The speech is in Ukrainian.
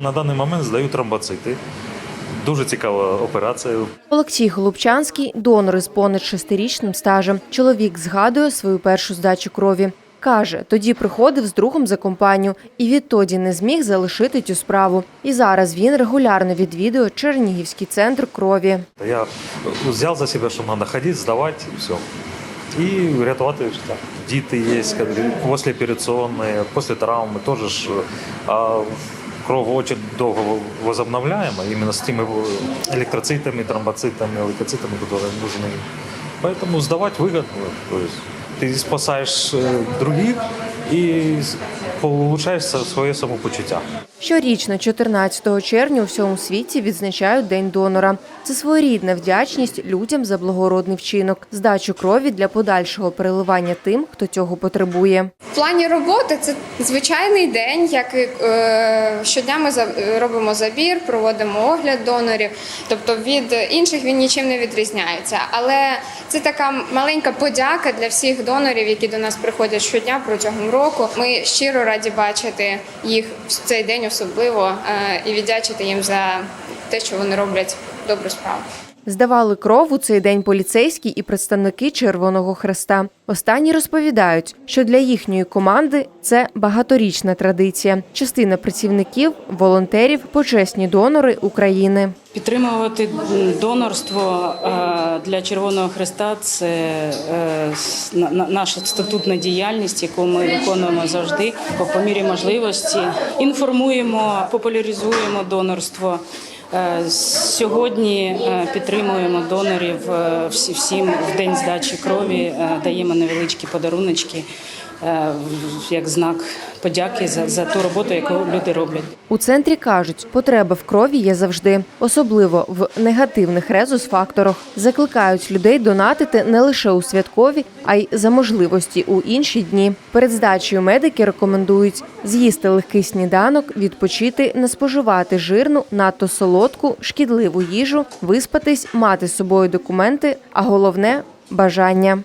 На даний момент здають тромбоцити. Дуже цікава операція. Олексій Голубчанський – донор із понад шестирічним стажем. Чоловік згадує свою першу здачу крові. Каже, тоді приходив з другом за компанію і відтоді не зміг залишити цю справу. І зараз він регулярно відвідує Чернігівський центр крові. Я взяв за себе, що треба ходити, здавати і все. І рятувати життя. Діти є, післяопераційні, після травми теж ж а, кров дуже довго возобновляємо, іменно з тими електроцитами, тромбоцитами, лейкоцитами, які нужны. Поэтому здавати выгодно. То есть ти спасаєш е, других і улучшаєш своє самопочуття. Щорічно, 14 червня, у всьому світі відзначають День донора. Це своєрідна вдячність людям за благородний вчинок, здачу крові для подальшого переливання тим, хто цього потребує. В плані роботи це звичайний день, як е, щодня ми робимо забір, проводимо огляд донорів. Тобто від інших він нічим не відрізняється. Але це така маленька подяка для всіх донорів, які до нас приходять щодня протягом року. Ми щиро раді бачити їх в цей день особливо е, і віддячити їм за те, що вони роблять добру справу. Здавали кров у цей день поліцейські і представники Червоного Хреста. Останні розповідають, що для їхньої команди це багаторічна традиція. Частина працівників, волонтерів, почесні донори України. Підтримувати донорство е, для Червоного Хреста це е, на- на- наша статутна діяльність, яку ми виконуємо завжди по мірі можливості. Інформуємо, популяризуємо донорство. Е, Сьогодні е, підтримуємо донорів е, всім в день здачі крові, даємо невеличкі подаруночки як знак подяки за, за ту роботу, яку люди роблять. У центрі кажуть, потреба в крові є завжди, особливо в негативних резус-факторах. Закликають людей донатити не лише у святкові, а й за можливості у інші дні. Перед здачею медики рекомендують з'їсти легкий сніданок, відпочити, не споживати жирну, надто солодку, шкідливу їжу, виспатись, мати з собою документи, а головне бажання.